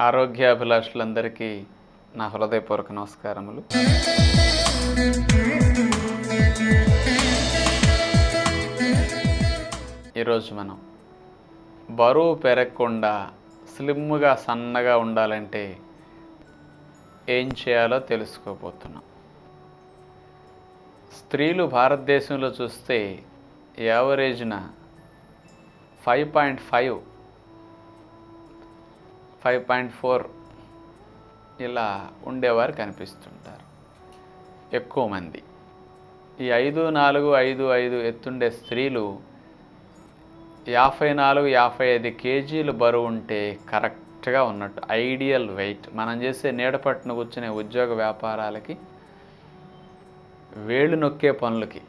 ఆరోగ్యాభిలాషులందరికీ నా హృదయపూర్వక నమస్కారములు. ఈరోజు మనం బరువు పెరగకుండా స్లిమ్గా సన్నగా ఉండాలంటే ఏం చేయాలో తెలుసుకోబోతున్నాం. స్త్రీలు భారతదేశంలో చూస్తే యావరేజ్న five point five. Five point four ఇలా ఉండేవారు కనిపిస్తుంటారు. ఎక్కువ మంది. ఈ ఐదు నాలుగు ఐదు ఐదు ఎత్తుండే స్త్రీలు యాభై నాలుగు యాభై ఐదు కేజీలు బరువు ఉంటే కరెక్ట్గా ఉన్నట్టు ఐడియల్ వెయిట్. మనం చేసే నీడపట్టును కూర్చునే ఉద్యోగ వ్యాపారాలకి వేళ్ళు నొక్కే పనులకి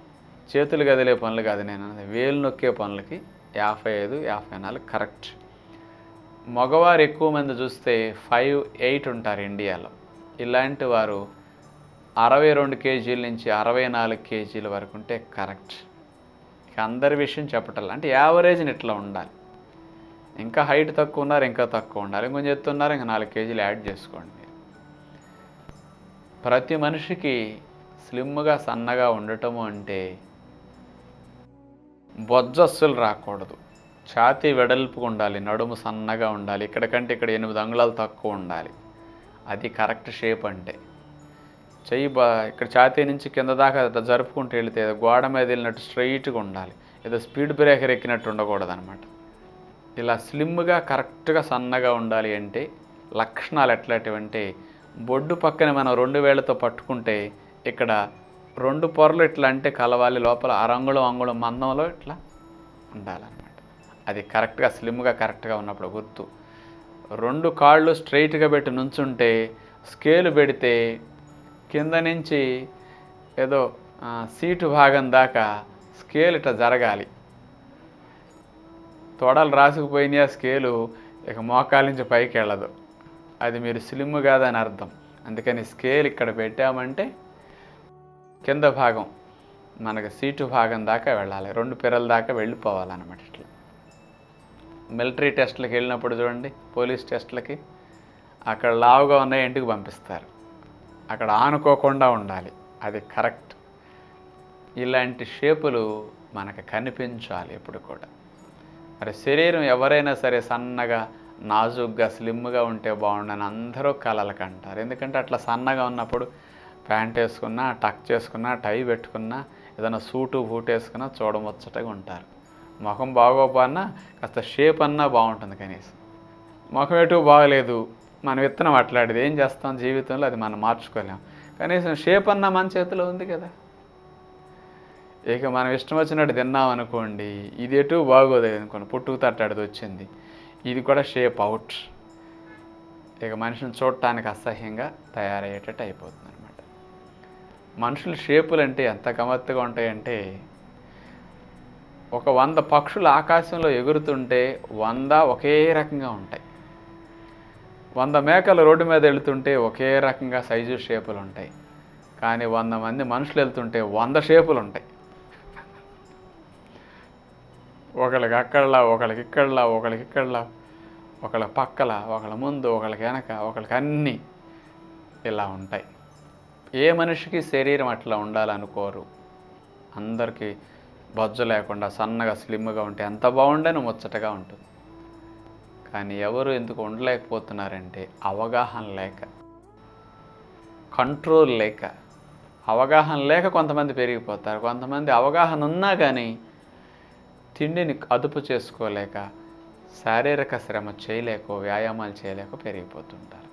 చేతులు కదిలే పనులు కాదు నేను వేలు నొక్కే పనులకి యాభై ఐదు యాభై నాలుగు కరెక్ట్. మగవారు ఎక్కువ మంది చూస్తే ఫైవ్ ఎయిట్ ఉంటారు ఇండియాలో. ఇలాంటి వారు అరవై రెండు కేజీల నుంచి అరవై నాలుగు కేజీల వరకు ఉంటే కరెక్ట్. ఇక అందరి విషయం చెప్పటం అంటే యావరేజ్ని ఇట్లా ఉండాలి. ఇంకా హైట్ తక్కువ ఉన్నారు ఇంకా తక్కువ ఉండాలి. ఇంకొంచెం ఎత్తున్నారు ఇంకా నాలుగు కేజీలు యాడ్ చేసుకోండి. ప్రతి మనిషికి స్లిమ్గా సన్నగా ఉండటము అంటే బొజ్జస్సులు రాకూడదు. ఛాతీ వెడల్పుగా ఉండాలి నడుము సన్నగా ఉండాలి ఇక్కడ కంటే ఇక్కడ ఎనిమిది అంగుళాలు తక్కువ ఉండాలి. అది కరెక్ట్ షేప్ అంటే. చెయ్యి బా ఇక్కడ ఛాతీ నుంచి కింద దాకా అట్లా జరుపుకుంటూ వెళితే గోడ మీద వెళ్ళినట్టు స్ట్రైట్గా ఉండాలి. ఏదో స్పీడ్ బ్రేకర్ ఎక్కినట్టు ఉండకూడదు అనమాట ఇలా స్లిమ్గా కరెక్ట్గా సన్నగా ఉండాలి అంటే లక్షణాలు ఎట్లాంటివంటే బొడ్డు పక్కన మనం రెండు వేళ్ళతో పట్టుకుంటే ఇక్కడ రెండు పొరలు ఇట్లా అంటే కలవాలి లోపల అరంగుళం అంగుళం మందంలో ఇట్లా ఉండాలన్నమాట. అది కరెక్ట్గా స్లిమ్గా కరెక్ట్గా ఉన్నప్పుడు గుర్తు. రెండు కాళ్ళు స్ట్రైట్గా పెట్టి నుంచుంటే స్కేలు పెడితే కింద నుంచి ఏదో సీటు భాగం దాకా స్కేల్ ఇట్లా జరగాలి. తొడలు రాసుకుపోయినాయి ఆ స్కేలు ఇక మోకాల నుంచి పైకి వెళ్ళదు అది మీరు స్లిమ్ కాదని అర్థం. అందుకని స్కేల్ ఇక్కడ పెట్టామంటే కింద భాగం మనకు సీటు భాగం దాకా వెళ్ళాలి. రెండు పిరల దాకా వెళ్ళిపోవాలన్నమాట ఇట్లా. మిలిటరీ టెస్ట్లకు వెళ్ళినప్పుడు చూడండి పోలీస్ టెస్ట్లకి అక్కడ లావుగా ఉన్నాయి ఇంటికి పంపిస్తారు. అక్కడ ఆనుకోకుండా ఉండాలి. అది కరెక్ట్. ఇలాంటి షేపులు మనకు కనిపించాలి ఎప్పుడు కూడా. మరి శరీరం ఎవరైనా సరే సన్నగా నాజుగ్గా స్లిమ్గా ఉంటే బాగుండని అందరూ కలలు కంటారు. ఎందుకంటే అట్లా సన్నగా ఉన్నప్పుడు ప్యాంట్ వేసుకున్నా టక్ చేసుకున్నా టై పెట్టుకున్నా ఏదైనా సూటు బూట్ వేసుకున్నా చూడముచ్చటగా ఉంటారు. ముఖం బాగోపోన్నా కాస్త షేప్ అన్నా బాగుంటుంది కనీసం. ముఖం ఎటు బాగలేదు మనం విత్తనం అట్లాంటిది ఏం చేస్తాం జీవితంలో అది మనం మార్చుకోలేం. కనీసం షేప్ అన్నా మన చేతిలో ఉంది కదా. ఇక మనం ఇష్టం వచ్చినట్టు తిన్నాం అనుకోండి ఇది ఎటు బాగోదు అనుకోండి పుట్టుకు తట్టాడిది వచ్చింది ఇది కూడా షేప్ అవుట్ ఇక మనిషిని చూడటానికి అసహ్యంగా తయారయ్యేటట్టు అయిపోతుంది. మనుషుల షేపులు అంటే ఎంత గమత్తుగా ఉంటాయంటే ఒక వంద పక్షులు ఆకాశంలో ఎగురుతుంటే వంద ఒకే రకంగా ఉంటాయి. వంద మేకలు రోడ్డు మీద వెళుతుంటే ఒకే రకంగా సైజు షేపులు ఉంటాయి కానీ వంద మంది మనుషులు వెళ్తుంటే వంద షేపులు ఉంటాయి ఒకళ్ళకి అక్కడలా ఒకళ్ళకి ఇక్కడలా ఒకళ్ళకి ఇక్కడలా ఒకళ్ళ పక్కల ఒకళ్ళ ముందు ఒకళ్ళకి వెనక ఒకళ్ళకి అన్నీ ఇలా ఉంటాయి. ఏ మనిషికి శరీరం అట్లా ఉండాలనుకోరు. అందరికీ బొజ్జ లేకుండా సన్నగా స్లిమ్గా ఉంటే ఎంత బాగుండని ముచ్చటగా ఉంటుంది. కానీ ఎవరు ఎందుకు ఉండలేకపోతున్నారంటే అవగాహన లేక కంట్రోల్ లేక. అవగాహన లేక కొంతమంది పెరిగిపోతారు. కొంతమంది అవగాహన ఉన్నా కానీ తిండిని అదుపు చేసుకోలేక శారీరక శ్రమ చేయలేక వ్యాయామాలు చేయలేక పెరిగిపోతుంటారు.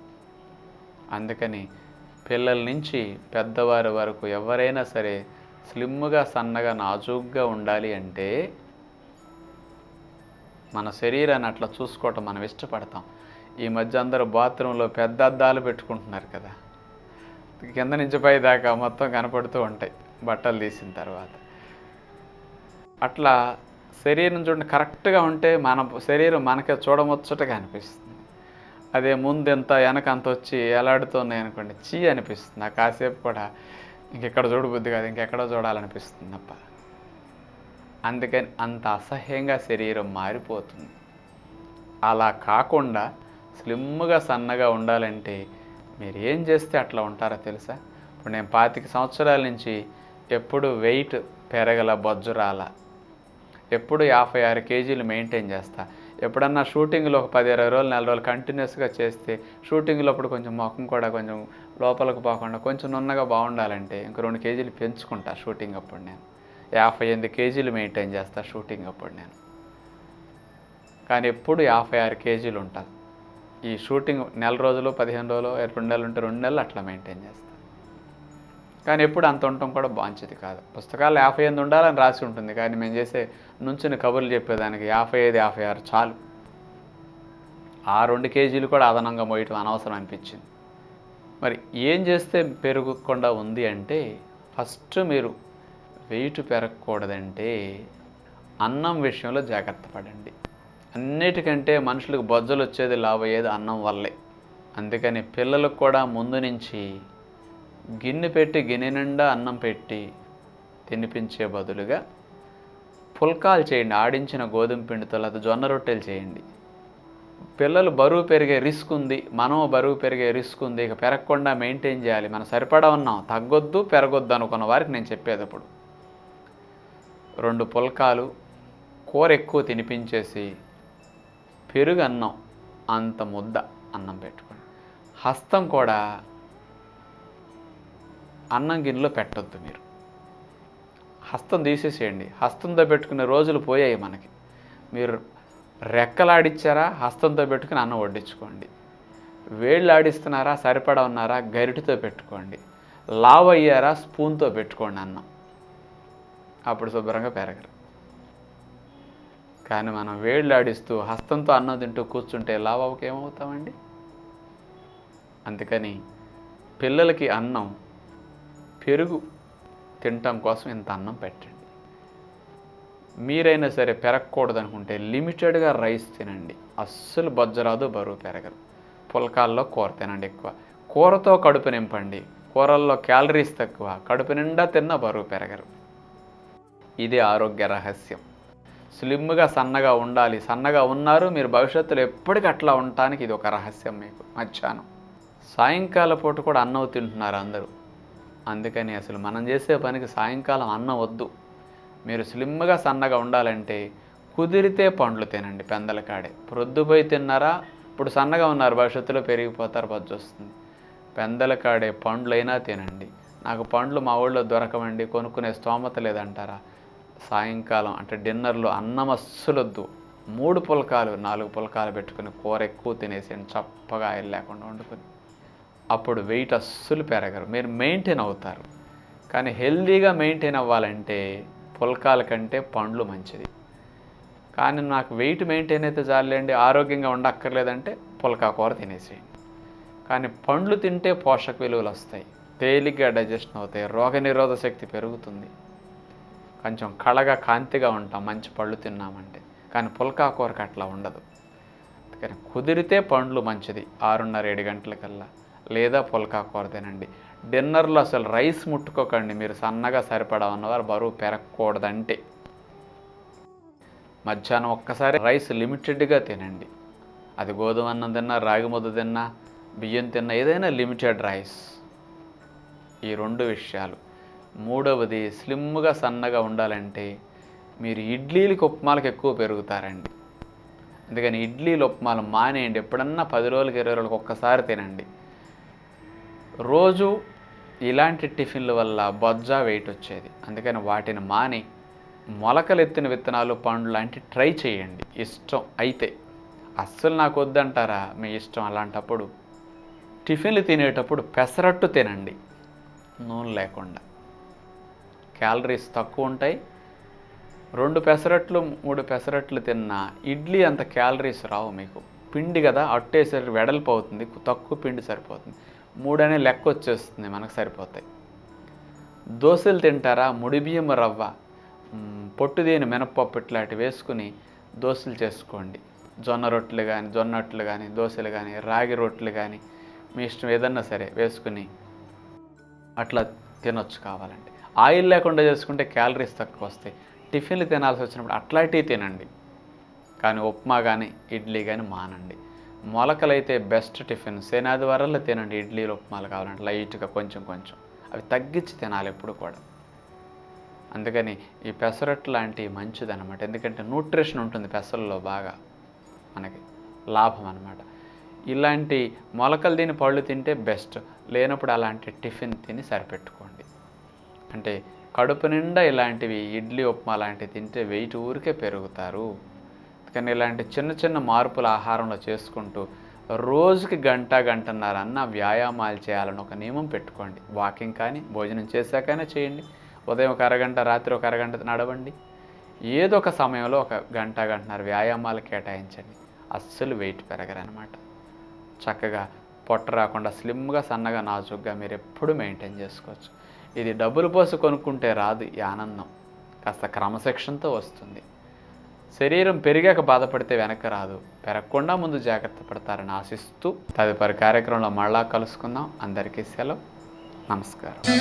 అందుకని పిల్లల నుంచి పెద్దవారి వరకు ఎవరైనా సరే స్లిమ్గా సన్నగా నాజూగ్గా ఉండాలి అంటే మన శరీరాన్ని అట్లా చూసుకోవటం మనం ఇష్టపడతాం. ఈ మధ్య అందరూ బాత్రూంలో పెద్ద అద్దాలు పెట్టుకుంటున్నారు కదా. కింద నుంచి పై దాకా మొత్తం కనపడుతూ ఉంటాయి బట్టలు తీసిన తర్వాత. అట్లా శరీరం చూడండి కరెక్ట్గా ఉంటే మన శరీరం మనకే చూడముచ్చటగా అనిపిస్తుంది. అదే ముందెంత వెనక అంత వచ్చి ఎలాడుతున్నాయి అనుకోండి చీ అనిపిస్తుంది. ఆ కాసేపు కూడా ఇంకెక్కడ చూడబుద్ధి కాదు ఇంకెక్కడో చూడాలనిపిస్తుంది అప్ప అందుకని అంత అసహ్యంగా శరీరం మారిపోతుంది. అలా కాకుండా స్లిమ్గా సన్నగా ఉండాలంటే మీరు ఏం చేస్తే అట్లా ఉంటారో తెలుసా? ఇప్పుడు నేను పాతిక సంవత్సరాల నుంచి ఎప్పుడు వెయిట్ పెరగల బొజ్జురాల. ఎప్పుడు యాభై ఆరు కేజీలు మెయింటైన్ చేస్తాను ఎప్పుడన్నా షూటింగ్లో ఒక పది ఇరవై రోజులు నెల రోజులు కంటిన్యూస్గా చేస్తే షూటింగ్లో అప్పుడు కొంచెం ముఖం కూడా కొంచెం లోపలికి పోకుండా కొంచెం నున్నగా బాగుండాలంటే ఇంక రెండు కేజీలు పెంచుకుంటా షూటింగ్ అప్పుడు నేను. యాభై ఎనిమిది కేజీలు మెయింటైన్ చేస్తా షూటింగ్ అప్పుడు నేను. కానీ ఎప్పుడు యాభై ఆరు కేజీలు ఉంటాను ఈ షూటింగ్ నెల రోజులు పదిహేను రోజులు రెండు నెలలు ఉంటే రెండు నెలలు అట్లా మెయింటైన్ చేస్తాను కానీ ఎప్పుడు అంత ఉండటం కూడా బాగుంచేది కాదు. పుస్తకాలు యాభై ఎనిమిది ఉండాలని రాసి ఉంటుంది. కానీ మేము చేసే నుంచుని కబుర్లు చెప్పేదానికి యాభై ఐదు యాభై ఆరు చాలు. ఆ రెండు కేజీలు కూడా అదనంగా మోయటం అనవసరం అనిపించింది. మరి ఏం చేస్తే పెరగకుండా ఉంది అంటే ఫస్ట్ మీరు వెయిట్ పెరగకూడదంటే అన్నం విషయంలో జాగ్రత్త పడండి. అన్నిటికంటే మనుషులకు బొజ్జలు వచ్చేది లాభ అయ్యేది అన్నం వల్లే. అందుకని పిల్లలకు కూడా ముందు నుంచి గిన్నె పెట్టి గిన్నె నిండా అన్నం పెట్టి తినిపించే బదులుగా పుల్కాలు చేయండి. ఆడించిన గోధుమ పిండితో లేదా జొన్న రొట్టెలు చేయండి. పిల్లలు బరువు పెరిగే రిస్క్ ఉంది. మనం బరువు పెరిగే రిస్క్ ఉంది. ఇక పెరగకుండా మెయింటైన్ చేయాలి. మనం సరిపడా ఉన్నాం. తగ్గొద్దు పెరగొద్దు అనుకున్న వారికి నేను చెప్పేది అప్పుడు. రెండు పుల్కాలు కూర ఎక్కువ తినిపించేసి పెరుగు అన్నం అంత ముద్ద అన్నం పెట్టుకోండి. హస్తం కూడా అన్నం గిన్నెలో పెట్టద్దు మీరు. హస్తం తీసేసేయండి. హస్తంతో పెట్టుకునే రోజులు పోయాయి మనకి. మీరు రెక్కలాడిచ్చారా? హస్తంతో పెట్టుకుని అన్నం వడ్డించుకోండి. వేళ్ళు ఆడిస్తున్నారా సరిపడా ఉన్నారా? గరిటితో పెట్టుకోండి. లావ్ అయ్యారా స్పూన్తో పెట్టుకోండి అన్నం. అప్పుడు శుభ్రంగా పెరగరు. కానీ మనం వేళ్ళు ఆడిస్తూ హస్తంతో అన్నం తింటూ కూర్చుంటే లావకి ఏమవుతామండి అందుకని పిల్లలకి అన్నం పెరుగు తినటం కోసం ఇంత అన్నం పెట్టండి. మీరైనా సరే పెరగకూడదు అనుకుంటే లిమిటెడ్గా రైస్ తినండి. అస్సలు బొజ్జరాదు బరువు పెరగరు పుల్కాల్లో కూర తినండి ఎక్కువ. కూరతో కడుపు నింపండి. కూరల్లో క్యాలరీస్ తక్కువ. కడుపు నిండా తిన్న బరువు పెరగరు. ఇది ఆరోగ్య రహస్యం. స్లిమ్గా సన్నగా ఉండాలి. సన్నగా ఉన్నారు మీరు భవిష్యత్తులో ఎప్పటికీ అట్లా ఉండటానికి ఇది ఒక రహస్యం మీకు. మధ్యాహ్నం. సాయంకాల పూట కూడా అన్నం తింటున్నారు అందరూ. అందుకని అసలు మనం చేసే పనికి సాయంకాలం అన్నం వద్దు. మీరు స్లిమ్గా సన్నగా ఉండాలంటే కుదిరితే పండ్లు తినండి పెందల కాడే ప్రొద్దుపోయి తిన్నారా ఇప్పుడు సన్నగా ఉన్నారు భవిష్యత్తులో పెరిగిపోతారు బజ్జు వస్తుంది. పెందల కాడే పండ్లైనా తినండి. నాకు పండ్లు మా ఊళ్ళో దొరకమండి కొనుక్కునే స్తోమత లేదంటారా? సాయంకాలం అంటే డిన్నర్లో అన్నం అస్సలొద్దు మూడు పులకాలు నాలుగు పులకాలు పెట్టుకుని కూర ఎక్కువ తినేసేయండి చప్పగా ఆయిల్ లేకుండా వండుకొని. అప్పుడు వెయిట్ అస్సలు పెరగరు. మీరు మెయింటైన్ అవుతారు. కానీ హెల్దీగా మెయింటైన్ అవ్వాలంటే పుల్కాల కంటే పండ్లు మంచిది. కానీ నాకు వెయిట్ మెయింటైన్ అయితే చాలండి ఆరోగ్యంగా ఉండక్కర్లేదంటే పుల్కా కూర తినేసేయండి. కానీ పండ్లు తింటే పోషక విలువలు వస్తాయి. తేలిగ్గా డైజెషన్ అవుతాయి రోగనిరోధ శక్తి పెరుగుతుంది. కొంచెం కళగా కాంతిగా ఉంటాం మంచి పళ్ళు తిన్నామంటే. కానీ పుల్కా కూరకు అట్లా ఉండదు. కానీ కుదిరితే పండ్లు మంచిది ఆరున్నర ఏడు గంటలకల్లా. లేదా పుల్కా కూర తినండి డిన్నర్లో అసలు రైస్ ముట్టుకోకండి. మీరు సన్నగా సరిపడా ఉన్నవారు బరువు పెరగకూడదంటే. మధ్యాహ్నం ఒక్కసారి రైస్ లిమిటెడ్గా తినండి. అది గోధుమ అన్నం తిన్నా రాగి ముద్ద తిన్నా బియ్యం తిన్నా ఏదైనా లిమిటెడ్ రైస్. ఈ రెండు విషయాలు. మూడవది స్లిమ్గా సన్నగా ఉండాలంటే మీరు ఇడ్లీలకి ఉప్మాలకు ఎక్కువ పెరుగుతారండి. అందుకని ఇడ్లీలు ఉప్మాలు మానేయండి. ఎప్పుడన్నా పది రోజులకి ఇరవై రోజులకి ఒక్కసారి తినండి. రోజు ఇలాంటి టిఫిన్ల వల్ల బొజ్జా వెయిట్ వచ్చేది. అందుకని వాటిని మాని మొలకలెత్తిన విత్తనాలు పండ్లు లాంటి ట్రై చేయండి. ఇష్టం అయితే. అస్సలు నాకు వద్దంటారా? మీ ఇష్టం అలాంటప్పుడు. టిఫిన్లు తినేటప్పుడు పెసరట్టు తినండి. నూనె లేకుండా. క్యాలరీస్ తక్కువ ఉంటాయి. రెండు పెసరట్లు మూడు పెసరట్లు తిన్నా ఇడ్లీ అంత క్యాలరీస్ రావు మీకు. పిండి కదా అట్టేసరికి వెడల్పు అవుతుంది. తక్కువ పిండి సరిపోతుంది. మూడనే లెక్క వచ్చేస్తుంది మనకు సరిపోతాయి. దోశలు తింటారా? ముడి బియ్యం రవ్వ. మ్, పొట్టుదేని మినప్పప్పు ఇట్లాంటివి వేసుకుని దోశలు చేసుకోండి. జొన్న రొట్టెలు కానీ జొన్నట్లు కానీ దోశలు కానీ రాగి రొట్టెలు కానీ మీ ఇష్టం ఏదన్నా సరే వేసుకుని అట్లా తినొచ్చు కావాలంటే. ఆయిల్ లేకుండా చేసుకుంటే క్యాలరీస్ తక్కువ వస్తాయి. టిఫిన్లు తినాల్సి వచ్చినప్పుడు అట్లాంటివి తినండి. కానీ ఉప్మా కానీ ఇడ్లీ కానీ మానండి. మొలకలైతే బెస్ట్ టిఫిన్. శనాదివారాల్లో తినండి ఇడ్లీలు ఉప్మాలు కావాలంటే లైట్గా కొంచెం కొంచెం. అవి తగ్గించి తినాలి ఎప్పుడు కూడా. అందుకని ఈ పెసరట్టు లాంటివి మంచిదన్నమాట. ఎందుకంటే న్యూట్రిషన్ ఉంటుంది పెసల్లో బాగా. మనకి లాభం అనమాట ఇలాంటి మొలకలు తిని పళ్ళు తింటే బెస్ట్. లేనప్పుడు అలాంటి టిఫిన్ తిని సరిపెట్టుకోండి. అంటే కడుపు నిండా ఇలాంటివి ఇడ్లీ ఉప్మా లాంటివి తింటే వెయిట్ ఊరికే పెరుగుతారు. కానీ ఇలాంటి చిన్న చిన్న మార్పులు ఆహారంలో చేసుకుంటూ రోజుకి గంట గంటన్నర అన్న వ్యాయామాలు చేయాలని ఒక నియమం పెట్టుకోండి. వాకింగ్ కానీ భోజనం చేశాకైనా చేయండి. ఉదయం ఒక అరగంట రాత్రి ఒక అరగంట నడవండి. ఏదో ఒక సమయంలో ఒక గంట గంటన్నర వ్యాయామాలు కేటాయించండి. అస్సలు వెయిట్ పెరగరనమాట. చక్కగా పొట్ట రాకుండా స్లిమ్గా సన్నగా నాజుగ్గా మీరు ఎప్పుడు మెయింటైన్ చేసుకోవచ్చు. ఇది డబ్బులు పోసి కొనుక్కుంటే రాదు ఈ ఆనందం. కాస్త క్రమశిక్షణతో వస్తుంది. శరీరం పెరిగాక బాధపడితే వెనక్కి రాదు. పెరగకుండా ముందు జాగ్రత్త పడతారని ఆశిస్తూ తదుపరి కార్యక్రమంలో మళ్ళా కలుసుకుందాం. అందరికీ సెలవు. నమస్కారం.